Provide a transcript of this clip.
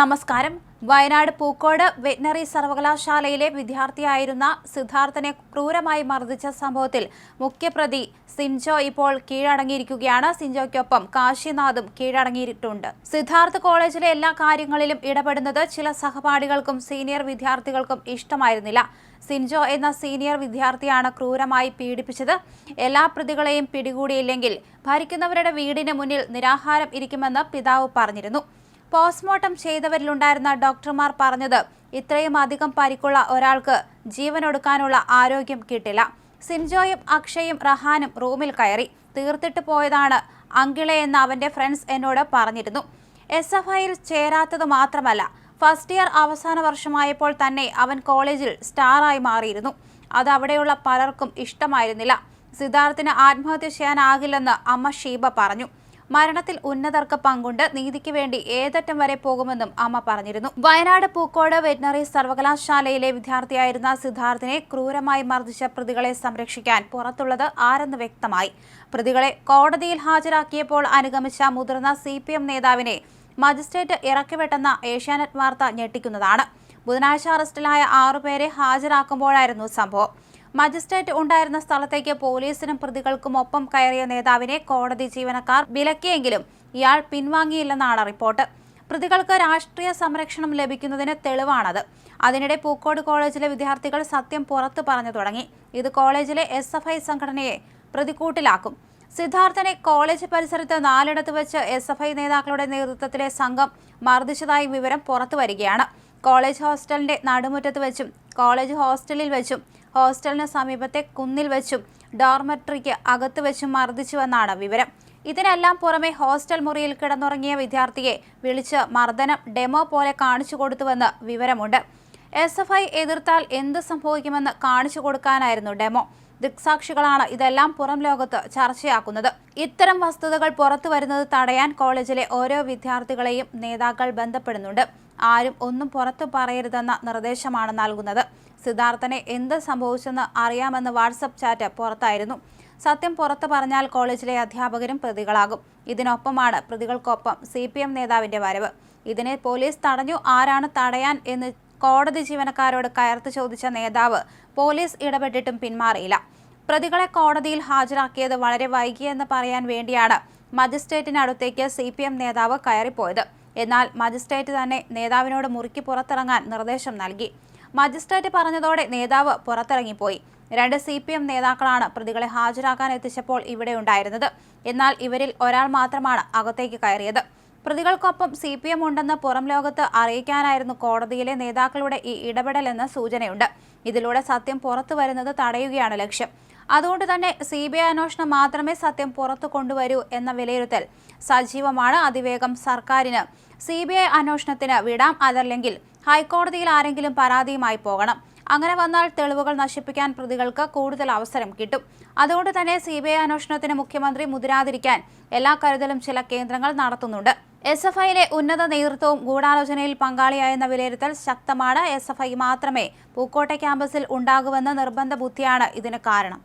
നമസ്കാരം. വയനാട് പൂക്കോട് വെറ്റിനറി സർവകലാശാലയിലെ വിദ്യാർത്ഥിയായിരുന്ന സിദ്ധാർത്ഥനെ ക്രൂരമായി മർദ്ദിച്ച സംഭവത്തിൽ മുഖ്യപ്രതി സിൻജോ ഇപ്പോൾ കീഴടങ്ങിയിരിക്കുകയാണ്. സിൻജോയ്ക്കൊപ്പം കാശിനാഥും കീഴടങ്ങിയിട്ടുണ്ട്. സിദ്ധാർത്ഥ് കോളേജിലെ എല്ലാ കാര്യങ്ങളിലും ഇടപെടുന്നത് ചില സഹപാഠികൾക്കും സീനിയർ വിദ്യാർത്ഥികൾക്കും ഇഷ്ടമായിരുന്നില്ല. സിൻജോ എന്ന സീനിയർ വിദ്യാർത്ഥിയാണ് ക്രൂരമായി പീഡിപ്പിച്ചത്. എല്ലാ പ്രതികളെയും പിടികൂടിയില്ലെങ്കിൽ ഭരിക്കുന്നവരുടെ വീടിന് മുന്നിൽ നിരാഹാരം ഇരിക്കുമെന്ന് പിതാവ് പറഞ്ഞിരുന്നു. പോസ്റ്റ്മോർട്ടം ചെയ്തവരിലുണ്ടായിരുന്ന ഡോക്ടർമാർ പറഞ്ഞത് ഇത്രയും അധികം പരിക്കുള്ള ഒരാൾക്ക് ജീവനൊടുക്കാനുള്ള ആരോഗ്യം കിട്ടില്ല. സിൻജോയും അക്ഷയും റഹാനും റൂമിൽ കയറി. തീർത്തിട്ട് പോയതാണ് അങ്കിളെ എന്ന് അവന്റെ ഫ്രണ്ട്സ് എന്നോട് പറഞ്ഞിരുന്നു. എസ് എഫ് ഐയിൽ ചേരാത്തത് മാത്രമല്ല ഫസ്റ്റ് ഇയർ അവസാന വർഷമായപ്പോൾ തന്നെ അവൻ കോളേജിൽ സ്റ്റാറായി മാറിയിരുന്നു. അത് അവിടെയുള്ള പലർക്കും ഇഷ്ടമായിരുന്നില്ല. സിദ്ധാർത്ഥിന് ആത്മഹത്യ ചെയ്യാനാകില്ലെന്ന് അമ്മ ഷീബ പറഞ്ഞു. മരണത്തിൽ ഉന്നതർക്ക് പങ്കുണ്ട്. നീതിക്ക് വേണ്ടി ഏതറ്റം വരെ പോകുമെന്നും അമ്മ പറഞ്ഞിരുന്നു. വയനാട് പൂക്കോട് വെറ്റിനറി സർവകലാശാലയിലെ വിദ്യാർത്ഥിയായിരുന്ന സിദ്ധാർത്ഥിനെ ക്രൂരമായി മർദ്ദിച്ച പ്രതികളെ സംരക്ഷിക്കാൻ പുറത്തുള്ളത് ആരെന്ന് വ്യക്തമായി. പ്രതികളെ കോടതിയിൽ ഹാജരാക്കിയപ്പോൾ അനുഗമിച്ച മുതിർന്ന സി നേതാവിനെ മജിസ്ട്രേറ്റ് ഇറക്കിവിട്ടെന്ന ഏഷ്യാനെറ്റ് വാർത്ത ഞെട്ടിക്കുന്നതാണ്. ബുധനാഴ്ച അറസ്റ്റിലായ ആറുപേരെ ഹാജരാക്കുമ്പോഴായിരുന്നു സംഭവം. മജിസ്ട്രേറ്റ് ഉണ്ടായിരുന്ന സ്ഥലത്തേക്ക് പോലീസിനും പ്രതികൾക്കും ഒപ്പം കയറിയ നേതാവിനെ കോടതി ജീവനക്കാർ വിലക്കിയെങ്കിലും ഇയാൾ പിൻവാങ്ങിയില്ലെന്നാണ് റിപ്പോർട്ട്. പ്രതികൾക്ക് രാഷ്ട്രീയ സംരക്ഷണം ലഭിക്കുന്നതിന് തെളിവാണത്. അതിനിടെ പൂക്കോട് കോളേജിലെ വിദ്യാർത്ഥികൾ സത്യം പുറത്തു പറഞ്ഞു തുടങ്ങി. ഇത് കോളേജിലെ എസ് എഫ് ഐ സംഘടനയെ പ്രതിക്കൂട്ടിലാക്കും. സിദ്ധാർത്ഥനെ കോളേജ് പരിസരത്ത് നാലിടത്ത് വെച്ച് എസ് എഫ് ഐ നേതാക്കളുടെ നേതൃത്വത്തിലെ സംഘം മർദ്ദിച്ചതായി വിവരം പുറത്തു വരികയാണ്. കോളേജ് ഹോസ്റ്റലിന്റെ നടുമുറ്റത്ത് വെച്ചും കോളേജ് ഹോസ്റ്റലിൽ വെച്ചും ഹോസ്റ്റലിന് സമീപത്തെ കുന്നിൽ വെച്ചും ഡോർമെട്രിക്ക് അകത്ത് വെച്ചും മർദ്ദിച്ചുവെന്നാണ് വിവരം. ഇതിനെല്ലാം പുറമെ ഹോസ്റ്റൽ മുറിയിൽ കിടന്നുറങ്ങിയ വിദ്യാർത്ഥിയെ വിളിച്ച് മർദ്ദനം ഡെമോ പോലെ കാണിച്ചു കൊടുത്തുവെന്ന് വിവരമുണ്ട്. എസ് എഫ് ഐ എതിർത്താൽ എന്ത് സംഭവിക്കുമെന്ന് കാണിച്ചു കൊടുക്കാനായിരുന്നു ഡെമോ. ദൃക്സാക്ഷികളാണ് ഇതെല്ലാം പുറം ലോകത്ത് ചർച്ചയാക്കുന്നത്. ഇത്തരം വസ്തുതകൾ പുറത്തു വരുന്നത് തടയാൻ കോളേജിലെ ഓരോ വിദ്യാർത്ഥികളെയും നേതാക്കൾ ബന്ധപ്പെടുന്നുണ്ട്. ആരും ഒന്നും പുറത്തു പറയരുതെന്ന നിർദ്ദേശമാണ് നൽകുന്നത്. സിദ്ധാർത്ഥനെ എന്ത് സംഭവിച്ചെന്ന് അറിയാമെന്ന് വാട്സപ്പ് ചാറ്റ് പുറത്തായിരുന്നു. സത്യം പുറത്തു പറഞ്ഞാൽ കോളേജിലെ അധ്യാപകരും പ്രതികളാകും. ഇതിനൊപ്പമാണ് പ്രതികൾക്കൊപ്പം സി പി എം നേതാവിന്റെ വരവ്. ഇതിനെ പോലീസ് തടഞ്ഞു ആരാണ് തടയാൻ എന്ന് കോടതി ജീവനക്കാരോട് കയർത്ത് ചോദിച്ച നേതാവ് പോലീസ് ഇടപെട്ടിട്ടും പിന്മാറിയില്ല. പ്രതികളെ കോടതിയിൽ ഹാജരാക്കിയത് വളരെ വൈകിയെന്ന് പറയാൻ വേണ്ടിയാണ് മജിസ്ട്രേറ്റിനടുത്തേക്ക് സി പി എം നേതാവ് കയറിപ്പോയത്. എന്നാൽ മജിസ്ട്രേറ്റ് തന്നെ നേതാവിനോട് മുറിക്ക് പുറത്തിറങ്ങാൻ നിർദ്ദേശം നൽകി. മജിസ്ട്രേറ്റ് പറഞ്ഞതോടെ നേതാവ് പുറത്തിറങ്ങിപ്പോയി. രണ്ട് സി പി എം നേതാക്കളാണ് പ്രതികളെ ഹാജരാക്കാൻ എത്തിച്ചപ്പോൾ ഇവിടെ ഉണ്ടായിരുന്നത്. എന്നാൽ ഇവരിൽ ഒരാൾ മാത്രമാണ് അകത്തേക്ക് കയറിയത്. പ്രതികൾക്കൊപ്പം സി പി എം ഉണ്ടെന്ന് പുറം ലോകത്ത് അറിയിക്കാനായിരുന്നു കോടതിയിലെ നേതാക്കളുടെ ഈ ഇടപെടലെന്ന് സൂചനയുണ്ട്. ഇതിലൂടെ സത്യം പുറത്തു വരുന്നത് തടയുകയാണ് ലക്ഷ്യം. അതുകൊണ്ട് തന്നെ സി ബി ഐ അന്വേഷണം മാത്രമേ സത്യം പുറത്തു കൊണ്ടുവരൂ എന്ന വിലയിരുത്തൽ സജീവമാണ് അതിവേഗം സർക്കാരിന്. സി ബി ഐ അന്വേഷണത്തിന് വിടാം അതല്ലെങ്കിൽ ഹൈക്കോടതിയിൽ ആരെങ്കിലും പരാതിയുമായി പോകണം. അങ്ങനെ വന്നാൽ തെളിവുകൾ നശിപ്പിക്കാൻ പ്രതികൾക്ക് കൂടുതൽ അവസരം കിട്ടും. അതുകൊണ്ട് തന്നെ സി ബി ഐ അന്വേഷണത്തിന് മുഖ്യമന്ത്രി മുതിരാതിരിക്കാൻ എല്ലാ കരുതലും ചില കേന്ദ്രങ്ങൾ നടത്തുന്നുണ്ട്. എസ് എഫ് ഐയിലെ ഉന്നത നേതൃത്വവും ഗൂഢാലോചനയിൽ പങ്കാളിയായെന്ന വിലയിരുത്തൽ ശക്തമാണ്. എസ് എഫ് ഐ മാത്രമേ പൂക്കോട്ടെ ക്യാമ്പസിൽ ഉണ്ടാകുമെന്ന നിർബന്ധ ബുദ്ധിയാണ് ഇതിന് കാരണം.